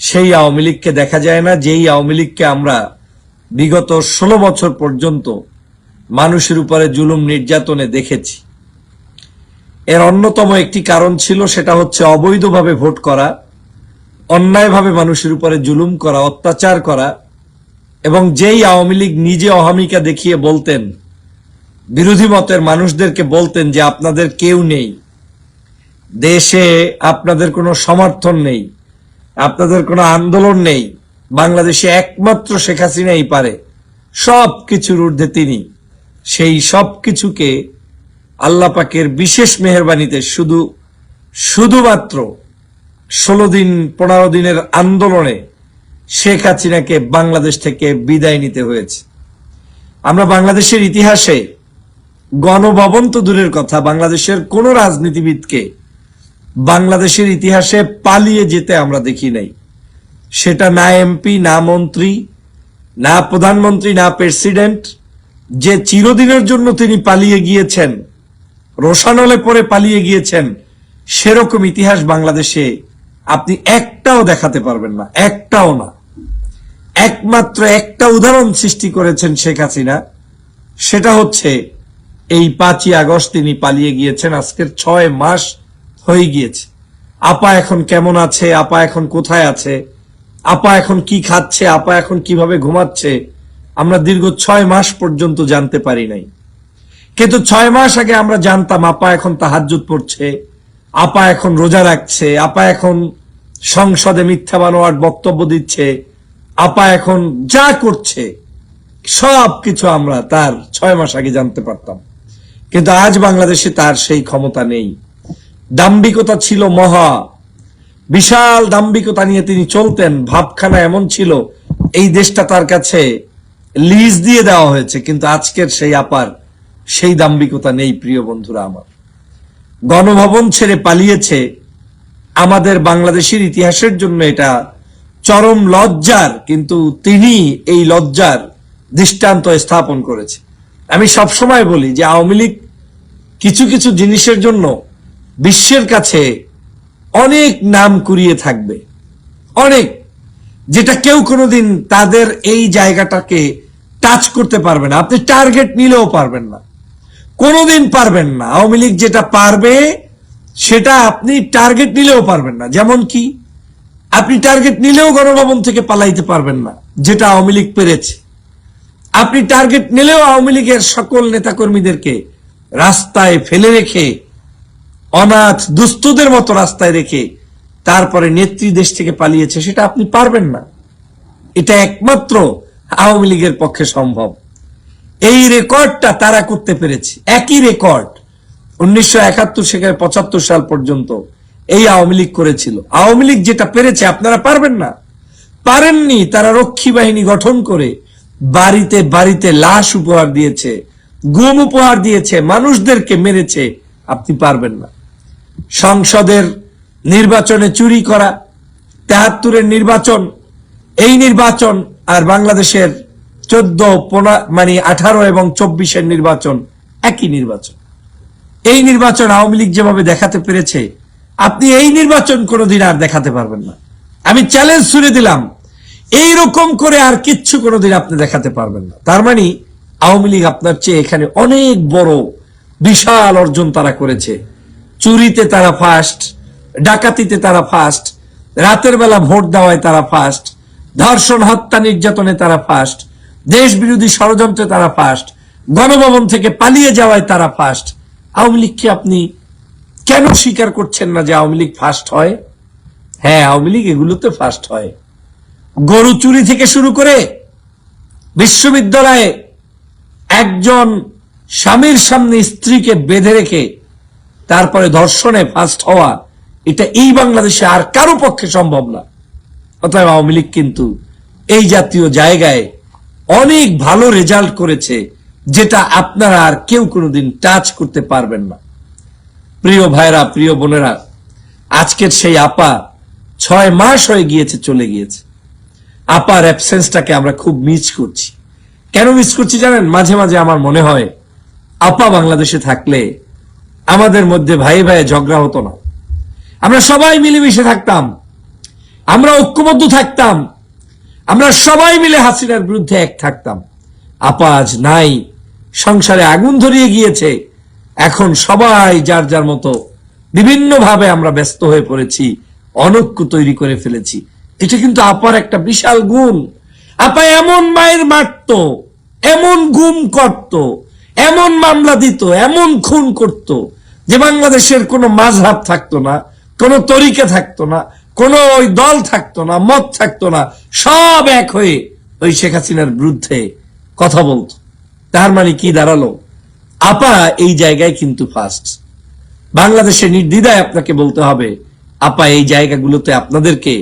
সেই আওয়ামী লীগকে দেখা যায় না, যেই আওয়ামী লীগকে আমরা বিগত ষোলো বছর পর্যন্ত মানুষের উপরে জুলুম নির্যাতনে দেখেছি। এর অন্যতম একটি কারণ ছিল, সেটা হচ্ছে অবৈধভাবে ভোট করা, অন্যায়ভাবে মানুষের উপরে জুলুম করা, অত্যাচার করা, এবং যেই আওয়ামী লীগ নিজে অহামিকা দেখিয়ে বলতেন, বিরোধী মতের মানুষদেরকে বলতেন যে আপনাদের কেউ নেই, দেশে আপনাদের কোনো সমর্থন নেই আপনাদের কোনো আন্দোলন নেই। বাংলাদেশে একমাত্র শেখ হাসিনাই পারে। সব কিছুর ঊর্ধ্বে তিনি। সেই সব কিছুকে আল্লাহ পাকের বিশেষ মেহরবানিতে শুধু, শুধুমাত্র ষোলো দিন, পনেরো দিনের আন্দোলনে শেখ হাসিনাকে বাংলাদেশ থেকে বিদায় নিতে হয়েছে। আমরা বাংলাদেশের ইতিহাসে গণভবন তো দূরের কথা, বাংলাদেশের কোনো রাজনীতিবিদকে বাংলাদেশের ইতিহাসে পালিয়ে যেতে আমরা দেখি নাই। সেটা না এমপি না মন্ত্রী, না প্রধানমন্ত্রী, না প্রেসিডেন্ট, যে চিরদিনের জন্য তিনি পালিয়ে গিয়েছেন, রোশানলে পরে পালিয়ে গিয়েছেন, সেরকম ইতিহাস বাংলাদেশে আপনি একটাও দেখাতে পারবেন না, একটাও না। একমাত্র একটা উদাহরণ সৃষ্টি করেছেন শেখ হাসিনা, সেটা হচ্ছে এই পাঁচই আগস্ট তিনি পালিয়ে গিয়েছেন, আজকের ছয় মাস হয়ে গিয়েছে। আপা এখন কেমন আছে? আপা এখন কোথায় আছে? আপা এখন কি খাচ্ছে? আপা এখন কীভাবে ঘুমাচ্ছে? আমরা দীর্ঘ ছয় মাস পর্যন্ত জানতে পারি নাই। কিন্তু ছয় মাস আগে আমরা জানতাম আপা এখন তাহাজ্জুদ পড়ছে, আপা এখন রোজা রাখছে, আপা এখন সংসদে মিথ্যা বানোয়ার বক্তব্য দিচ্ছে, আপা এখন যা করছে সব কিছু আমরা তার ছয় মাস আগে জানতে পারতাম। কিন্তু আজ বাংলাদেশে তার সেই ক্ষমতা নেই। দাম্ভিকতা ছিল মহা। বিশাল দাম্ভিকতা নিয়ে তিনি চলতেন। ভাবখানা এমন ছিল, এই দেশটা তার কাছে লিজ দিয়ে দেওয়া হয়েছে, কিন্তু আজকের সেই আপার, সেই দাম্ভিকতা নেই, প্রিয় বন্ধুরা আমার। গণভবন ছেড়ে পালিয়েছে, আমাদের বাংলাদেশের ইতিহাসের জন্য এটা চরম লজ্জার, কিন্তু তিনি এই লজ্জার দৃষ্টান্ত স্থাপন করেছে। আমি সবসময় বলি যে আওয়ামী লীগ কিছু কিছু জিনিসের জন্য বিশ্বের কাছে অনেক নাম কুড়িয়ে থাকবে। অনেক। যেটা কেউ কোনোদিন তাদের এই জায়গাটাকে টাচ করতে পারবে না। আপনি টার্গেট নিলেও পারবেন না। কোনোদিন পারবেন না। আওয়ামী লীগ যেটা পারবে, সেটা আপনি টার্গেট নিলেও পারবেন না। যেমন কি, আপনি টার্গেট নিলেও গণভবন থেকে পালাইতে পারবেন না, যেটা আওয়ামী লীগ পেরেছে। আপনি টার্গেট নিলেও আওয়ামী লীগের সকল নেতাকর্মীদেরকে রাস্তায় ফেলে রেখে অনাথ দুস্থদের মতো রাস্তায় রেখে তারপরে নেত্রী দেশ থেকে পালিয়েছে, সেটা আপনি পারবেন না। এটা একমাত্র আওয়ামী লীগের পক্ষে সম্ভব। এই রেকর্ডটা তারা করতে পেরেছে। একই রেকর্ড উনিশশো একাত্তর থেকে পঁচাত্তর সাল পর্যন্ত এই আওয়ামী লীগ করেছিল। আওয়ামী লীগ যেটা পেরেছে, আপনারা পারবেন না। পারেননি, তারা রক্ষী বাহিনী গঠন করে বাড়িতে বাড়িতে লাশ উপহার দিয়েছে, গুম উপহার দিয়েছে, মানুষদেরকে মেরেছে, আপনি পারবেন না। সংসদের নির্বাচনে চুরি করা, তেহাত্তরের নির্বাচন, এই নির্বাচন আর বাংলাদেশের চোদ্দ মানে আঠারো এবং চব্বিশের নির্বাচন একই নির্বাচন। এই নির্বাচন আওয়ামী লীগ যেভাবে দেখাতে পেরেছে, আপনি এই নির্বাচন কোনোদিন আর দেখাতে পারবেন না। আমি চ্যালেঞ্জ ছুড়ে দিলাম এই রকম করে আর কিচ্ছু কোনোদিন আপনি দেখাতে পারবেন না। তার মানে আওয়ামী লীগ আপনার চেয়ে এখানে অনেক বড়, বিশাল অর্জন তারা করেছে। চুরিতে তারা ফার্স্ট ডাকাতিতে তারা ফার্স্ট রাতের বেলা ভোট দেওয়ায় তারা ফার্স্ট ধর্ষণ, হত্যা, নির্যাতনে তারা ফার্স্ট দেশ বিরোধী ষড়যন্ত্রে তারা ফার্স্ট গণভবন থেকে পালিয়ে যাওয়ায় তারা ফার্স্ট আওয়ামী লীগকে আপনি কেন স্বীকার করছেন না যে আওয়ামী লীগ ফার্স্ট হয়? হ্যাঁ আওয়ামী লীগ এগুলোতে ফার্স্ট হয়। গরু চুরি থেকে শুরু করে বিশ্ববিদ্যালয়ে একজন স্বামীর সামনে স্ত্রীকে বেঁধে রেখে তারপরে ধর্ষণে ফার্স্ট হওয়া, এটা এই বাংলাদেশে আর কারও পক্ষে সম্ভব না। অতএব আওয়ামী লীগ কিন্তু এই জাতীয় জায়গায় অনেক ভালো রেজাল্ট করেছে, যেটা আপনারা আর কেউ কোনোদিন টাচ করতে পারবেন না। প্রিয় ভাইরা, প্রিয় বোনেরা, আজকের সেই আপা ছয় মাস হয়ে গিয়েছে, চলে গিয়েছে। আপার অ্যাবসেন্সটাকে আমরা খুব মিস করছি। কেন মিস করছি জানেন? মাঝে মাঝে আমার মনে হয়, আপা বাংলাদেশে থাকলে আমাদের মধ্যে ভাই ভাই ঝগড়া হতো না। আমরা সবাই মিলেমিশে থাকতাম। আমরা ঐক্যবদ্ধ থাকতাম। আমরা সবাই মিলে হাসিনার বিরুদ্ধে এক থাকতাম। আপা আজ নাই। সংসারে আগুন ধরিয়ে গিয়েছে। এখন সবাই যার যার মতো বিভিন্নভাবে আমরা ব্যস্ত হয়ে পড়েছি, অনৈক্য তৈরি করে ফেলেছি। এটা কিন্তু আপার একটা বিশাল গুণ। আপা এমন মায়ের মারত, এমন গুম করত, এমন মামলা দিত, এমন খুন করত। যে বাংলাদেশের কোনো মাঝহাব থাকতো না, কোনো তরিকা থাকতো না, কোনো ওই দল থাকতো না, মত থাকতো না, সব এক হয়ে ওই শেখ হাসিনার বিরুদ্ধে কথা বলতো। তার মানে কি দাঁড়াল? আপা এই জায়গায় কিন্তু ফার্স্ট বাংলাদেশে নির্দ্বিধায় আপনাকে বলতে হবে, আপা এই জায়গাগুলোতে আপনাদেরকে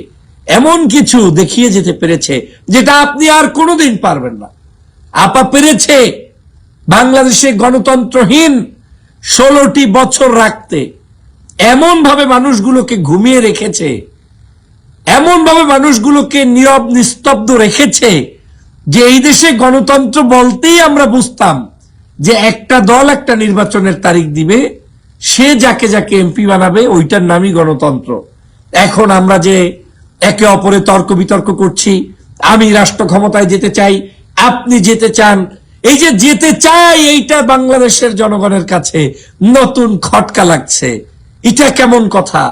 এমন কিছু দেখিয়ে যেতে পেরেছে যেটা আপনি আর কোনোদিন পারবেন না। আপা পেরেছে বাংলাদেশে গণতন্ত্রহীন ষোলোটি বছর রাখতে এমন ভাবে মানুষগুলোকে ঘুমিয়ে রেখেছে এমন ভাবে মানুষগুলোকে নীরব, নিস্তব্ধ রেখেছে যে এই দেশে গণতন্ত্র বলতেই আমরা বুঝতাম যে একটা দল একটা নির্বাচনের তারিখ দিবে, সে যাকে যাকে এমপি বানাবে, ওইটার নামই গণতন্ত্র। এখন আমরা যে একে অপরে তর্ক বিতর্ক করছি, আমি রাষ্ট্র ক্ষমতায় যেতে চাই, আপনি যেতে চান এই যে যেতে চাই এইটা বাংলাদেশের জনগণের কাছে নতুন খটকা লাগছে। এটা কেমন কথা?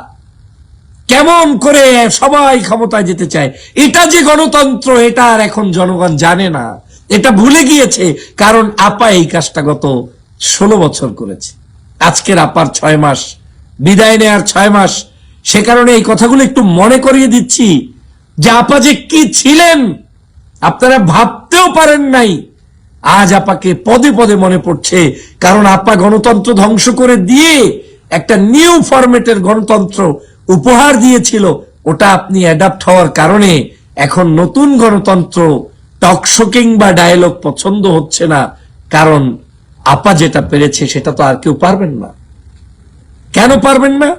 কেমন করে সবাই ক্ষমতায় যেতে চায়? এটা যে গণতন্ত্র, এটা আর এখন জনগণ জানে না। এটা ভুলে গিয়েছে, কারণ আপা এই কাজটা গত ষোলো বছর করেছে। আজকের আপার ছয় মাস, বিদায় নেয়ার ছয় মাস, সে কারণে এই কথাগুলো একটু মনে করিয়ে দিচ্ছি। যে আপা যে কি ছিলেন, আপনারা ভাবতেও পারেন নাই। আজ আপাকে পদে পদে মনে পড়ছে, কারণ আপা গণতন্ত্র ধ্বংস করে দিয়ে একটা নিউ ফরম্যাটের গণতন্ত্র উপহার দিয়েছিল, ওটা আপনি অ্যাডাপ্ট হওয়ার কারণে এখন নতুন গণতন্ত্র টকশো কিংবা ডায়লগ পছন্দ হচ্ছে না, কারণ আপা যেটা পেরেছে সেটা তো আর কেউ পারবেন না। কেন পারবেন না?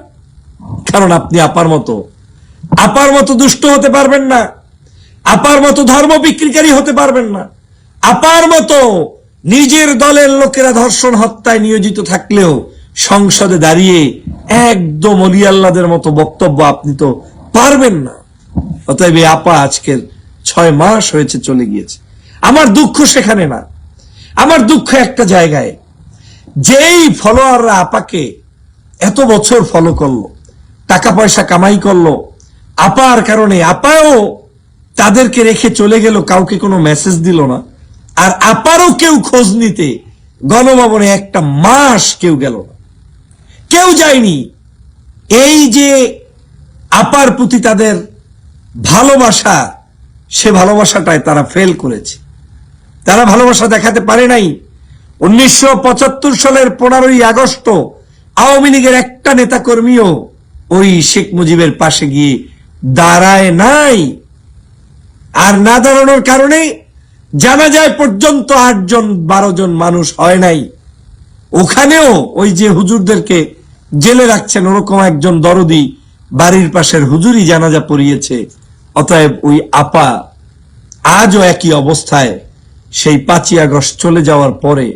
কারণ আপনি আপার মতো। আপার মতো দুষ্ট হতে পারবেন না। আপার মতো ধর্ম বিক্রিকারী হতে পারবেন না। আপার মতো নিজের দলের লোকেরা ধর্ষণ হত্যায় নিয়োজিত থাকলেও সংসদে দাঁড়িয়ে একদম অলি আল্লাদের মতো বক্তব্য আপনি তো পারবেন না। অতএব এই আপা আজকের ছয় মাস হয়েছে চলে গিয়েছে। আমার দুঃখ সেখানে না। আমার দুঃখ একটা জায়গায়। যেই ফলোয়াররা আপাকে এত বছর ফলো করল, টাকা পয়সা কামাই করল, আপার কারণে আপাও তাদেরকে রেখে চলে গেল, কাউকে কোনো মেসেজ দিল না। আর আপারও কেউ খোঁজ নিতে গণভবনে একটা মাস কেউ গেল না। কেউ যায়নি। এই যে আপার প্রতি তাদের ভালোবাসা, সে ভালোবাসাটায় তারা ফেল করেছে। তারা ভালোবাসা দেখাতে পারে নাই। উনিশশো পঁচাত্তর সালের পনেরোই আগস্ট আওয়ামী লীগের একটা নেতা কর্মীও ওই শেখ মুজিবের পাশে গিয়ে দাঁড়ায় নাই। আর না দাঁড়ানোর কারণে জানা যায় পর্যন্ত আটজন বারো জন মানুষ হয় নাই। ওখানেও ওই যে হুজুরদেরকে জেলে রাখছেন, ওরকম একজন দরদি বাড়ির পাশের হুজুরই জানাজা পড়িয়েছে। অতএব ওই আপা আজও একই অবস্থায় সেই পাঁচই আগস্ট চলে যাওয়ার পরে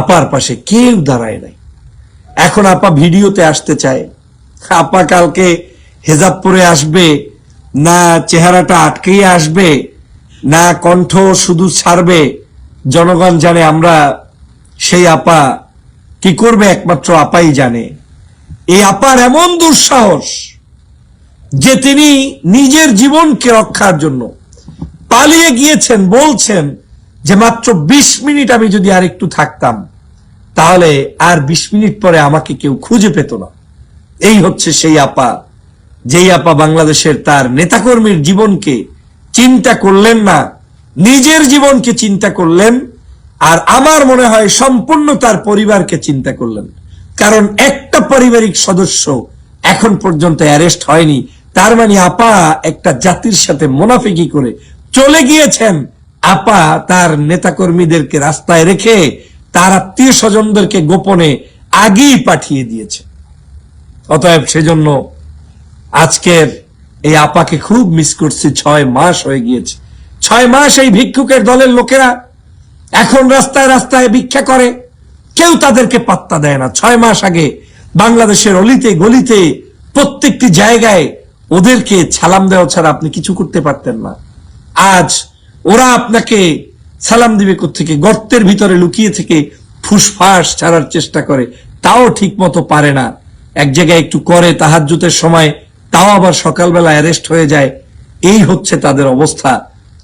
আপার পাশে কেউ দাঁড়ায় নাই। এখন আপা ভিডিওতে আসতে চায়, আপা কালকে হেজাব পরে আসবে, না চেহারাটা আটকেই আসবে না কণ্ঠ শুধু ছাড়বে, জনগণ জানে আমরা সেই আপা। কি করবে একমাত্র আপাই জানে। এই আপার এমন দুঃসাহস যে তিনি নিজের জীবনকে রক্ষার জন্য পালিয়ে গিয়েছেন, বলছেন যে মাত্র বিশ মিনিট আমি যদি আর একটু থাকতাম, তাহলে আর বিশ মিনিট পরে আমাকে কেউ খুঁজে পেত না। এই হচ্ছে সেই আপা, যেই আপা বাংলাদেশের তার নেতাকর্মীর জীবনকে চিন্তা করলেন না। নিজের জীবনকে চিন্তা করলেন আর আমার মনে হয় সম্পূর্ণ তার পরিবারকে চিন্তা করলেন। কারণ একটা পারিবারিক সদস্য এখন পর্যন্ত অ্যারেস্ট হয়নি। তার মানে আপা একটা জাতির সাথে মোনাফিকি করে চলে গিয়েছেন। আপা তার নেতাকর্মীদেরকে রাস্তায় রেখে তার আত্মীয় স্বজনদেরকে গোপনে আগেই পাঠিয়ে দিয়েছে। অতএব সেজন্য আজকের এই আপাকে খুব মিস করছি, ছয় মাস হয়ে গিয়েছে। ছয় মাস এই ভিক্ষুকের দলের লোকেরা এখন রাস্তায় রাস্তায় ভিক্ষা করে। কেউ তাদেরকে পাত্তা দেয় না। ছয় মাস আগে বাংলাদেশের অলিতে গলিতে প্রত্যেকটি জায়গায় ওদেরকে ছালাম দেওয়া ছাড়া আপনি কিছু করতে পারতেন না। আজ ওরা আপনাকে সালাম দিবে থেকে গর্তের ভিতরে লুকিয়ে থেকে ফুসফাস ছাড়ার চেষ্টা করে। তাও ঠিক মতো পারে না। এক জায়গায় একটু করে তাহাজ্জুতের সময় তাও আবার সকালবেলা অ্যারেস্ট হয়ে যায়। এই হচ্ছে তাদের অবস্থা।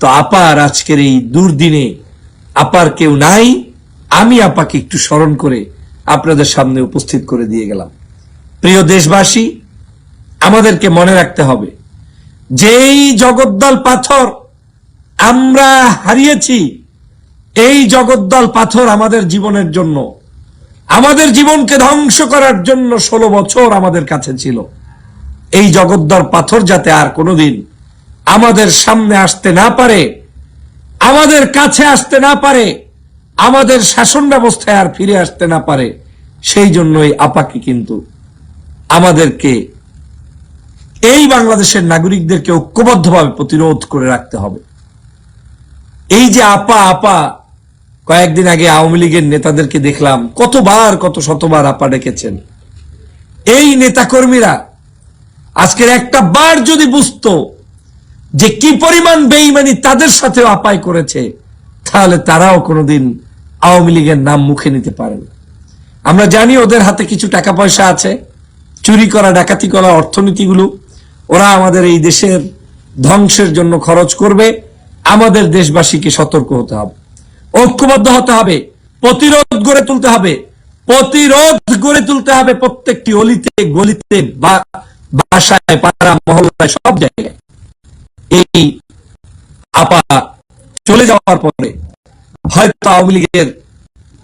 তো আপার আজকের এই দুর্দিনে আপার কেউ নাই, আমি আপাকে একটু স্মরণ করে আপনাদের সামনে উপস্থিত করে দিয়ে গেলাম। প্রিয় দেশবাসী, আমাদেরকে মনে রাখতে হবে, যেই জগদ্দল পাথর আমরা হারিয়েছি, এই জগদ্দল পাথর আমাদের জীবনের জন্য, আমাদের জীবনকে ধ্বংস করার জন্য ষোলো বছর আমাদের কাছে ছিল। এই জগদ্দর পাথর যাতে আর কোনোদিন আমাদের সামনে আসতে না পারে, আমাদের কাছে আসতে না পারে, আমাদের শাসন ব্যবস্থায় আর ফিরে আসতে না পারে, সেই জন্যই আপাকে কিন্তু আমাদেরকে এই বাংলাদেশের নাগরিকদেরকে ঐক্যবদ্ধভাবে প্রতিরোধ করে রাখতে হবে। এই যে আপা আপা, কয়েকদিন আগে আওয়ামী লীগের নেতাদেরকে দেখলাম, কতবার, কত শতবার আপা ডেকেছেন। এই নেতাকর্মীরা আজকের একটা বার যদি বুঝতো যে কি পরিমাণ বেইমানি তাদের সাথেও আপায় করেছে, তাহলে তারাও কোনোদিন আওয়ামী লীগের নাম মুখে নিতে পারে না। আমরা জানি ওদের হাতে কিছু টাকা পয়সা আছে, চুরি করা, ডাকাতি করা অর্থনীতিগুলো। ওরা আমাদের এই দেশের ধ্বংসের জন্য খরচ করবে। আমাদের দেশবাসীকে সতর্ক হতে হবে। ঐক্যবদ্ধ হতে হবে। প্রতিরোধ গড়ে তুলতে হবে। প্রতিরোধ গড়ে তুলতে হবে প্রত্যেকটি অলিতে, গলিতে বা বাসায় পাড়া, মহল্লায় সব জায়গায় এই আপা চলে যাওয়ার পরে হয়তো আওয়ামী লীগের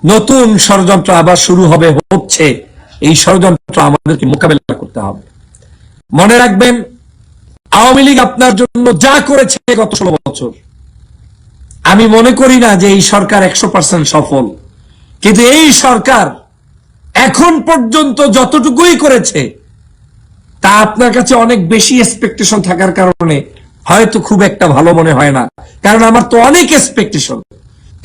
নতুন ষড়যন্ত্র আবার শুরু হবে, হচ্ছে। এই ষড়যন্ত্র আমাদেরকে মোকাবেলা করতে হবে। মনে রাখবেন, আওয়ামী লীগ আপনার জন্য যা করেছে গত ষোলো বছর, আমি মনে করি না যে এই সরকার একশো পার্সেন্ট সফল। কিন্তু এই সরকার এখন পর্যন্ত যতটুকুই করেছে তা আপনার কাছে অনেক বেশি এক্সপেকটেশন থাকার কারণে হয়তো খুব একটা ভালো মনে হয় না। কারণ আমার তো অনেক এক্সপেকটেশন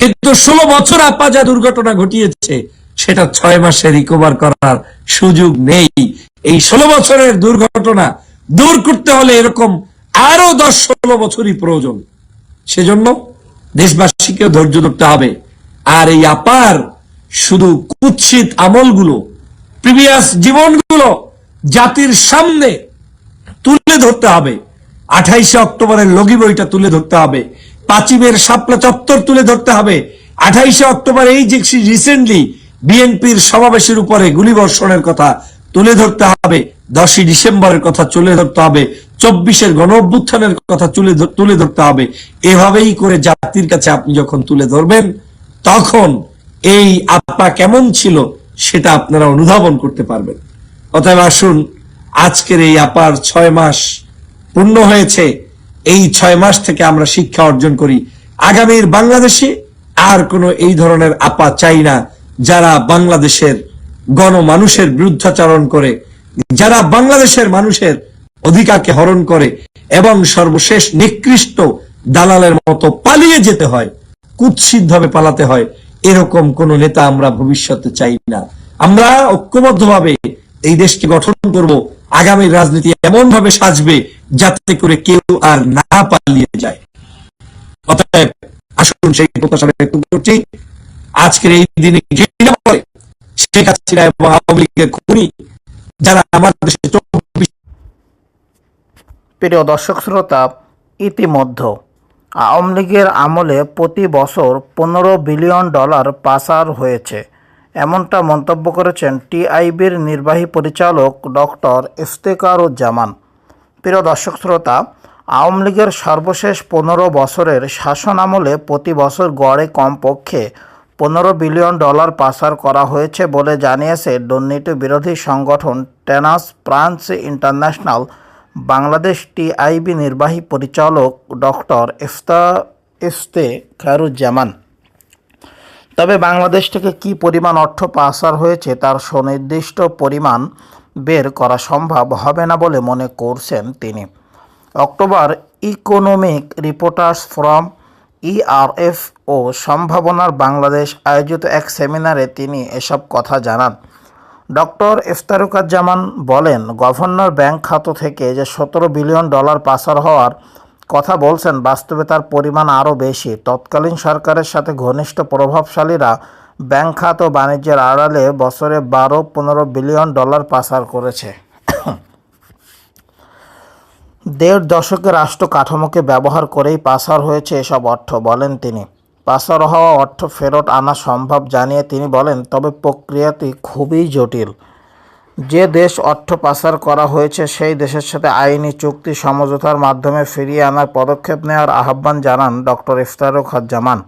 কিন্তু ষোলো বছর আপা যা দুর্ঘটনা ঘটিয়েছে, সেটা ছয় মাসে রিকভার করার সুযোগ নেই। এই ষোলো বছরের দুর্ঘটনা দূর করতে হলে এরকম আরও দশ ষোলো বছরই প্রয়োজন। সেজন্য দেশবাসীকে ধৈর্য ধরতে হবে। আর এই আপার শুধু কুৎসিত আমলগুলো প্রিভিয়াস জীবনগুলো জাতির সামনে তুলে ধরতে হবে। আঠাইশে অক্টোবরের লগি বইটা তুলে ধরতে হবে। পাঁচিমের শাপলা চত্বর তুলে ধরতে হবে। আঠাইশে অক্টোবর এই যে রিসেন্টলি বিএনপির সমাবেশের উপরে গুলিবর্ষণের কথা তুলে ধরতে হবে। দশই ডিসেম্বরের কথা তুলে ধরতে হবে। চব্বিশের গণ অভ্যুত্থানের কথা তুলে তুলে ধরতে হবে। এভাবেই করে জাতির কাছে আপনি যখন তুলে ধরবেন, তখন এই আপা কেমন ছিল সেটা আপনারা অনুধাবন করতে পারবেন। অতএব আসুন, আজকের এই আপার ছয় মাস পূর্ণ হয়েছে। এই ছয় মাস থেকে আমরা শিক্ষা অর্জন করি। আগামীর বাংলাদেশে আর কোনো এই ধরনের আপা চাই না, যারা বাংলাদেশের গণমানুষের বিরুদ্ধাচারণ করে, যারা বাংলাদেশের মানুষের অধিকারকে হরণ করে এবং সর্বশেষ নিকৃষ্ট দালালের মতো পালিয়ে যেতে হয় কুৎসিত ভাবে পালাতে হয়, এরকম কোন নেতা আমরা ভবিষ্যতে চাই না। আমরা ঐক্যবদ্ধভাবে এই দেশকে গঠন করব, আগামী রাজনীতি এমন ভাবে সাজবে যাতে করে কেউ আর না পালিয়ে যায়। অতএব আসুন সেই প্রত্যাশা ব্যক্ত করছি, আজকের এই দিনে ঘৃণা করে শেখ হাসিনা এবং আওয়ামী লীগের খুনি যারা আমাদের দেশে প্রিয় দর্শক শ্রোতা, ইতিমধ্যে আওয়ামী লীগের আমলে প্রতি বছর পনেরো বিলিয়ন ডলার পাচার হয়েছে। এমনটা মন্তব্য করেছেন টিআইবির নির্বাহী পরিচালক ডক্টর ইফতেকারুজ্জামান। প্রিয় দর্শক শ্রোতা, আওয়ামী লীগের সর্বশেষ পনেরো বছরের শাসন আমলে প্রতি বছর গড়ে কমপক্ষে পনেরো বিলিয়ন ডলার পাচার করা হয়েছে বলে জানিয়েছে দুর্নীতি বিরোধী সংগঠন transparency international. Bangladesh TIB নির্বাহী পরিচালক ডক্টর ইফতা ইফতে খায়রুজ্জামান তবে বাংলাদেশ থেকে কি পরিমাণ অর্থ পাচার হয়েছে তার সুনির্দিষ্ট পরিমাণ বের করা সম্ভব হবে না বলে মনে করছেন তিনি। October economic reporters forum ERF ও সম্ভাবনার বাংলাদেশ আয়োজিত এক সেমিনারে তিনি এসব কথা জানান। ডক্টর ইফতারুকাজ্জামান বলেন, গভর্নর ব্যাংক খাত থেকে যে সতেরো বিলিয়ন ডলার পাচার হওয়ার কথা বলছেন, বাস্তবে তার পরিমাণ আরও বেশি। তৎকালীন সরকারের সাথে ঘনিষ্ঠ প্রভাবশালীরা ব্যাংক খাত ও বাণিজ্যের আড়ালে বছরে বারো পনেরো বিলিয়ন ডলার পাচার করেছে। দেড় দশকের রাষ্ট্র কাঠামোকে ব্যবহার করেই পাচার হয়েছে এসব অর্থ, বলেন তিনি। পাচার হওয়া অর্থ ফেরত আনা সম্ভব জানিয়ে তিনি বলেন, তবে প্রক্রিয়াটি খুবই জটিল। যে দেশ অর্থ পাচার করা হয়েছে, সেই দেশের সাথে আইনি চুক্তি সমঝোতার মাধ্যমে ফিরিয়ে আনার পদক্ষেপ নেওয়ার আহ্বান জানান ডক্টর ইফতারুক জামান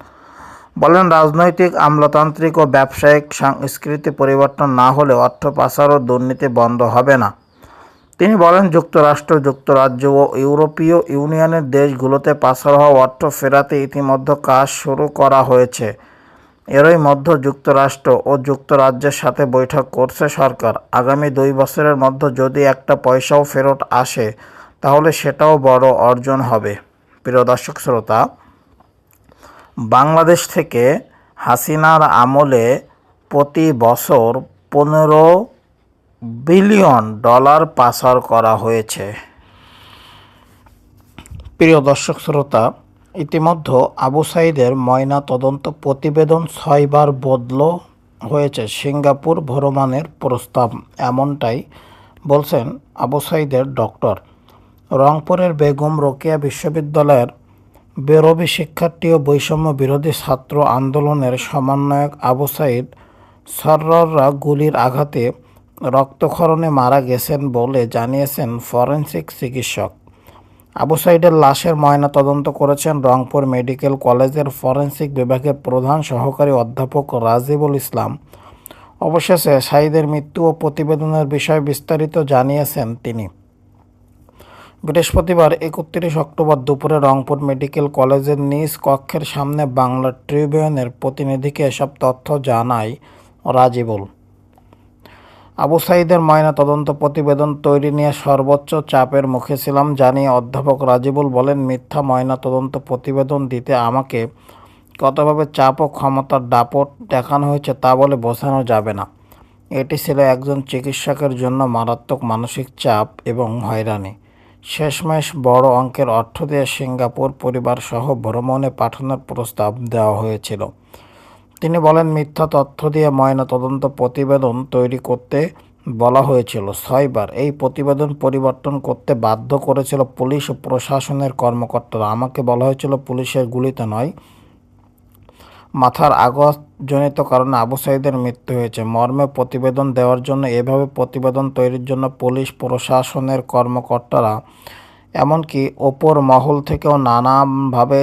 বলেন, রাজনৈতিক, আমলাতান্ত্রিক ও ব্যবসায়িক সংস্কৃতি পরিবর্তন না হলে অর্থ পাচার ও দুর্নীতি বন্ধ হবে না। তিনি বলেন, যুক্তরাষ্ট্র, যুক্তরাজ্য ও ইউরোপীয় ইউনিয়নের দেশগুলোতে পাচার হওয়া অর্থ ফেরাতে ইতিমধ্যে কাজ শুরু করা হয়েছে। এরই মধ্যে যুক্তরাষ্ট্র ও যুক্তরাজ্যের সাথে বৈঠক করছে সরকার। আগামী দুই বছরের মধ্যে যদি একটা পয়সাও ফেরত আসে, তাহলে সেটাও বড় অর্জন হবে। প্রিয় দর্শক শ্রোতা, বাংলাদেশ থেকে হাসিনার আমলে প্রতি বছর পনেরো বিলিয়ন ডলার পাচার করা হয়েছে। প্রিয় দর্শক শ্রোতা ইতিমধ্যে আবু সাইদের ময়না তদন্ত প্রতিবেদন ছয়বার বদল হয়েছে সিঙ্গাপুর ভ্রমণের প্রস্তাব। এমনটাই বলছেন আবু সাইদের ডক্টর। রংপুরের বেগম রোকেয়া বিশ্ববিদ্যালয়ের বেরবি শিক্ষার্থী ও বৈষম্য বিরোধী ছাত্র আন্দোলনের সমন্বয়ক আবু সাইদ সর্রররা গুলির আঘাতে রক্তক্ষরণে মারা গেছেন বলে জানিয়েছেন ফরেনসিক চিকিৎসক। আবু সাইদের লাশের ময়না তদন্ত করেছেন রংপুর মেডিকেল কলেজের ফরেনসিক বিভাগের প্রধান সহকারী অধ্যাপক রাজিবুল ইসলাম। অবশেষে সাইদের মৃত্যু ও প্রতিবেদনের বিষয়ে বিস্তারিত জানিয়েছেন তিনি। বৃহস্পতিবার একত্রিশ অক্টোবর দুপুরে রংপুর মেডিকেল কলেজের নিজ কক্ষের সামনে বাংলা ট্রিবিউনের প্রতিনিধিকে এসব তথ্য জানায় রাজিবুল। আবু সাইদের ময়না তদন্ত প্রতিবেদন তৈরি নিয়ে সর্বোচ্চ চাপের মুখে ছিলাম, জানিয়ে অধ্যাপক রাজিবুল বলেন, মিথ্যা ময়না তদন্ত প্রতিবেদন দিতে আমাকে কতভাবে চাপ ও ক্ষমতার দাপট দেখানো হয়েছে তা বলে বোঝানো যাবে না। এটি ছিল একজন চিকিৎসকের জন্য মারাত্মক মানসিক চাপ এবং হয়রানি। শেষমেশ বড় অঙ্কের অর্থ দিয়ে সিঙ্গাপুর পরিবার সহ ভ্রমণে পাঠানোর প্রস্তাব দেওয়া হয়েছিল। তিনি বলেন, মিথ্যা তথ্য দিয়ে ময়না তদন্ত প্রতিবেদন তৈরি করতে বলা হয়েছিল। ছয়বার এই প্রতিবেদন পরিবর্তন করতে বাধ্য করেছিল পুলিশ ও প্রশাসনের কর্মকর্তারা। আমাকে বলা হয়েছিল, পুলিশের গুলিতে নয়, মাথার আঘাতজনিত কারণে আবু সাইদের মৃত্যু হয়েছে। মর্মে প্রতিবেদন দেওয়ার জন্য, এভাবে প্রতিবেদন তৈরির জন্য পুলিশ, প্রশাসনের কর্মকর্তারা, এমনকি ওপর মহল থেকেও নানাভাবে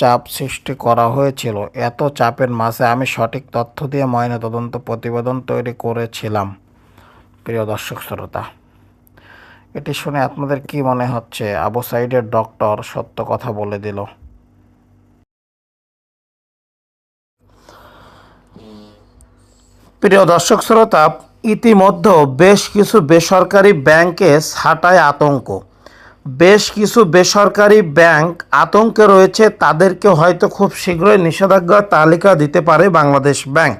চাপ সৃষ্টি করা হয়েছিল। এত চাপের মাঝে আমি সঠিক তথ্য দিয়ে ময়নাতদন্ত প্রতিবেদন তৈরি করেছিলাম। প্রিয় দর্শক শ্রোতা, এটি শুনে আপনাদের কি মনে হচ্ছে? আবু সাইডের ডক্টর সত্য কথা বলে দিল। প্রিয় দর্শক শ্রোতা, ইতিমধ্যে বেশ কিছু বেসরকারি ব্যাংকে ছাটায় আতঙ্ক। বেশ কিছু বেসরকারি ব্যাংক আতঙ্কে রয়েছে, তাদেরকে হয়তো খুব শীঘ্রই নিষেধাজ্ঞার তালিকা দিতে পারে বাংলাদেশ ব্যাংক।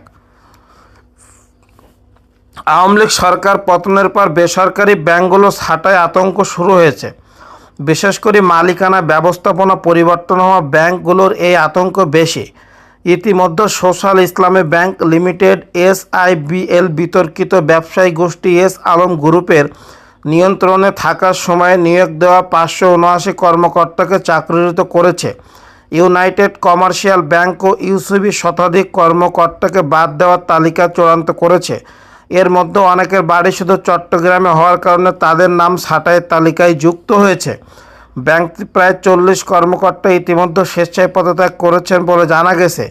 আওয়ামী লীগ সরকার পতনের পর বেসরকারি ব্যাংকগুলো ছাটায় আতঙ্ক শুরু হয়েছে। বিশেষ করে মালিকানা ব্যবস্থাপনা পরিবর্তন হওয়া ব্যাংকগুলোর এই আতঙ্ক বেশি। ইতিমধ্যে social Islami bank limited, S IBL বিতর্কিত ব্যবসায়ী গোষ্ঠী এস আলম গ্রুপের নিয়ন্ত্রণে থাকার সময় নিয়োগ দেওয়া পাঁচশো উনআশি কর্মকর্তাকে চাকরিরত করেছে। ইউনাইটেড কমার্শিয়াল ব্যাংক ও ইউসিবি শতাধিক কর্মকর্তাকে বাদ দেওয়ার তালিকা চূড়ান্ত করেছে। এর মধ্যে অনেকের বাড়ি শুধু চট্টগ্রামে হওয়ার কারণে তাদের নাম ছাঁটাইয়ের তালিকায় যুক্ত হয়েছে। ব্যাংকটি প্রায় চল্লিশ কর্মকর্তা ইতিমধ্যে স্বেচ্ছায় পদত্যাগ করেছেন বলে জানা গেছে।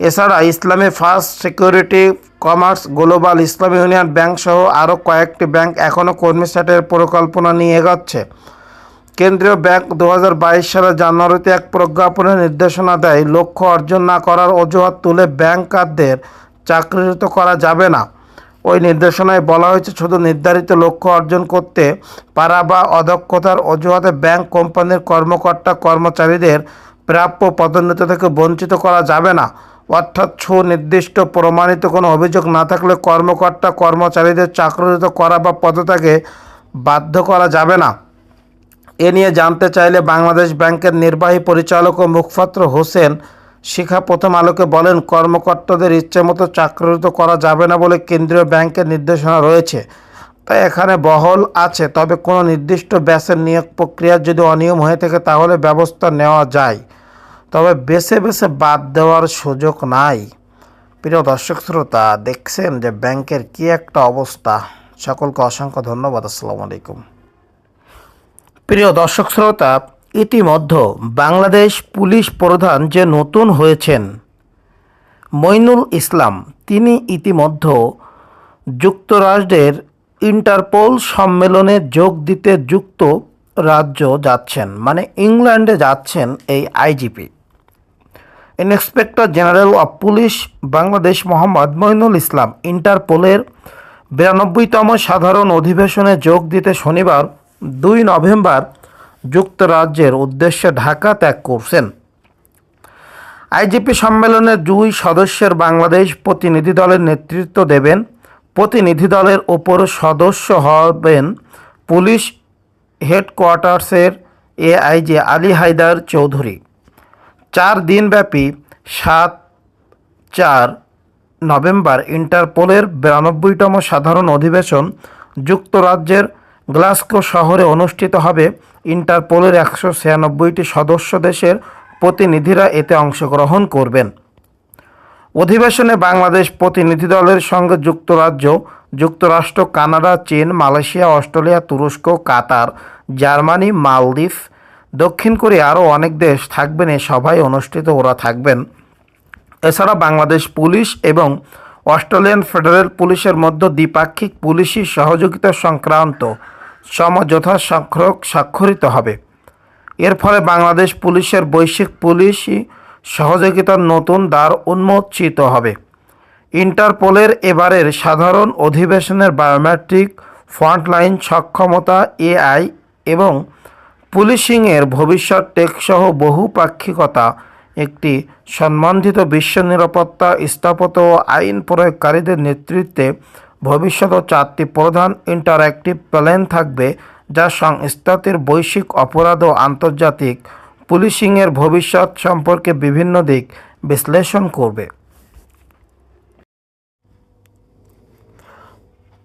এছাড়া Islami first security commerce global Islami union bank সহ আরও কয়েকটি ব্যাংক এখনও কর্মী ছাঁটাইয়ের পরিকল্পনা নিয়ে এগোচ্ছে। কেন্দ্রীয় ব্যাংক দু হাজার বাইশ সালের জানুয়ারিতে এক প্রজ্ঞাপনে নির্দেশনা দেয়, লক্ষ্য অর্জন না করার অজুহাত তুলে ব্যাংকারদের চাকরিরত করা যাবে না। ওই নির্দেশনায় বলা হয়েছে, শুধু নির্ধারিত লক্ষ্য অর্জন করতে পারা বা অদক্ষতার অজুহাতে ব্যাংক কোম্পানির কর্মকর্তা কর্মচারীদের প্রাপ্য পদোন্নতি থেকে বঞ্চিত করা যাবে না। অর্থাৎ সুনির্দিষ্ট প্রমাণিত কোনো অভিযোগ না থাকলে কর্মকর্তা, কর্মচারীদের চাকরিত করা বা পদত্যাগে বাধ্য করা যাবে না। এ নিয়ে জানতে চাইলে বাংলাদেশ ব্যাংকের নির্বাহী পরিচালক ও মুখপাত্র হোসেন শিখা প্রথম আলোকে বলেন, কর্মকর্তাদের ইচ্ছেমতো চাকরিত করা যাবে না বলে কেন্দ্রীয় ব্যাংকের নির্দেশনা রয়েছে। তাই এখানে বহল আছে, তবে কোনো নির্দিষ্ট ব্যাসের নিয়োগ প্রক্রিয়া যদি অনিয়ম হয়ে থাকে তাহলে ব্যবস্থা নেওয়া যায়। তবে বেছে বেছে বাদ দেওয়ার সুযোগ নাই। প্রিয় দর্শক শ্রোতা, দেখছেন যে ব্যাংকের কি একটা অবস্থা। সকলকে অসংখ্য ধন্যবাদ, আসসালামু আলাইকুম। প্রিয় দর্শক শ্রোতা, ইতিমধ্যে বাংলাদেশ পুলিশ প্রধান যে নতুন হয়েছেন, মইনুল ইসলাম, তিনি ইতিমধ্যে যুক্তরাষ্ট্রের ইন্টারপোল সম্মেলনে যোগ দিতে যুক্ত রাজ্য যাচ্ছেন মানে ইংল্যান্ডে যাচ্ছেন এই IGP. Inspector general of police Bangladesh Mohammad Moinul Islam ইন্টারপোলের বিরানব্বইতম সাধারণ অধিবেশনে যোগ দিতে শনিবার দুই নভেম্বর যুক্তরাজ্যের উদ্দেশ্যে ঢাকা ত্যাগ করছেন। আইজিপি সম্মেলনে দুই সদস্যের বাংলাদেশ প্রতিনিধি দলের নেতৃত্ব দেবেন। প্রতিনিধি দলের ওপর সদস্য হবেন পুলিশ হেডকোয়ার্টার্সের এআইজি আলী হায়দার চৌধুরী। চার দিনব্যাপী সাত চার নভেম্বর ইন্টারপোলের বিরানব্বইতম সাধারণ অধিবেশন যুক্তরাজ্যের গ্লাসগো শহরে অনুষ্ঠিত হবে। ইন্টারপোলের একশো ছিয়ানব্বইটি সদস্য দেশের প্রতিনিধিরা এতে অংশগ্রহণ করবেন। অধিবেশনে বাংলাদেশ প্রতিনিধি দলের সঙ্গে যুক্তরাজ্য, যুক্তরাষ্ট্র, কানাডা, চীন, মালয়েশিয়া, অস্ট্রেলিয়া, তুরস্ক, কাতার, জার্মানি, মালদ্বীপ দক্ষিণ কোরিয়া আরও অনেক দেশ থাকবেন, এ সভায় অনুষ্ঠিত ওরা থাকবেন। এছাড়া বাংলাদেশ পুলিশ এবং অস্ট্রেলিয়ান ফেডারেল পুলিশের মধ্যে দ্বিপাক্ষিক পুলিশি সহযোগিতা সংক্রান্ত সমঝোতা স্বাক্ষরক স্বাক্ষরিত হবে। এর ফলে বাংলাদেশ পুলিশের বৈশ্বিক পুলিশি সহযোগিতার নতুন দ্বার উন্মোচিত হবে। ইন্টারপোলের এবারের সাধারণ অধিবেশনের বায়োমেট্রিক ফ্রন্টলাইন সক্ষমতা এআই এবং পুলিশিংয়ের ভবিষ্যৎ টেকসহ বহুপাক্ষিকতা, একটি সম্বন্ধিত বিশ্ব নিরাপত্তা স্থাপত ও আইন প্রয়োগকারীদের নেতৃত্বে ভবিষ্যৎ চারটি প্রধান ইন্টারঅ্যাক্টিভ প্ল্যান থাকবে যা সংস্থাটির বৈশ্বিক অপরাধ ও আন্তর্জাতিক পুলিশিংয়ের ভবিষ্যৎ সম্পর্কে বিভিন্ন দিক বিশ্লেষণ করবে।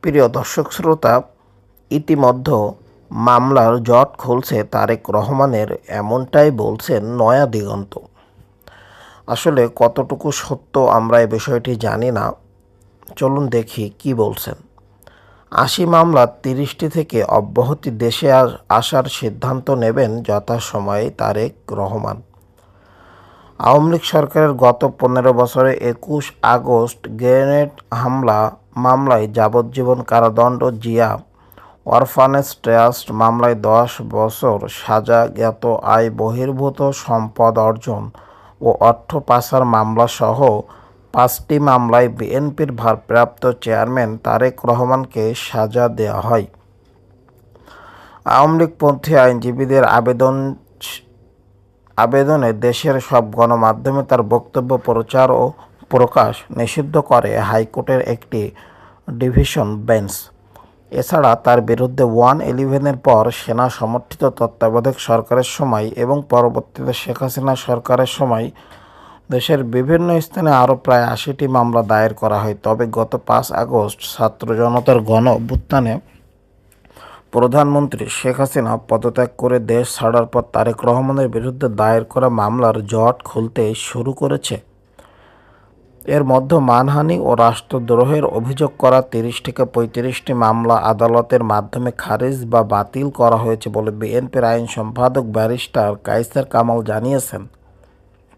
প্রিয় দর্শক, শ্রোতা ইতিমধ্যে মামলার জট খুলছে তারেক রহমানের, এমনটাই বলছেন নয়া দিগন্ত। আসলে কতটুকু সত্য আমরা এই বিষয়টি জানি না। চলুন দেখি কি বলছেন। আশি মামলার তিরিশটি থেকে অব্যাহতি দেশে আসার সিদ্ধান্ত নেবেন যথাসময়ে তারেক রহমান। আওয়ামী লীগ সরকারের গত পনেরো বছরে একুশ আগস্ট গ্রেনেড হামলা, মামলায় যাবজ্জীবন কারাদণ্ড জিয়া অরফানেজ ট্রাস্ট মামলায় দশ বছর সাজা জ্ঞাত আয় বহির্ভূত সম্পদ অর্জন ও অর্থ পাচার মামলাসহ পাঁচটি মামলায় বিএনপির ভারপ্রাপ্ত চেয়ারম্যান তারেক রহমানকে সাজা দেওয়া হয়। আওয়ামী লীগপন্থী আইনজীবীদের আবেদন আবেদনে দেশের সব গণমাধ্যমে তার বক্তব্য, প্রচার ও প্রকাশ নিষিদ্ধ করে হাইকোর্টের একটি ডিভিশন বেঞ্চ। এছাড়া তার বিরুদ্ধে ওয়ান ইলেভেনের পর সেনা সমর্থিত তত্ত্বাবধায়ক সরকারের সময় এবং পরবর্তীতে শেখ হাসিনা সরকারের সময় দেশের বিভিন্ন স্থানে আরও প্রায় আশিটি মামলা দায়ের করা হয়। তবে গত পাঁচ আগস্ট ছাত্র জনতার গণ অভ্যুত্থানে প্রধানমন্ত্রী শেখ হাসিনা পদত্যাগ করে দেশ ছাড়ার পর তারেক রহমানের বিরুদ্ধে দায়ের করা মামলার জট খুলতে শুরু করেছে। এর মধ্যে মানহানি ও রাষ্ট্রদ্রোহের অভিযোগ করা তিরিশ থেকে পঁয়ত্রিশটি মামলা আদালতের মাধ্যমে খারিজ বা বাতিল করা হয়েছে বলে বিএনপির আইন সম্পাদক ব্যারিস্টার কাইসার কামাল জানিয়েছেন।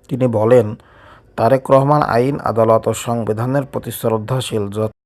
তিনি বলেন, তারেক রহমান আইন, আদালত ও সংবিধানের প্রতি শ্রদ্ধাশীল।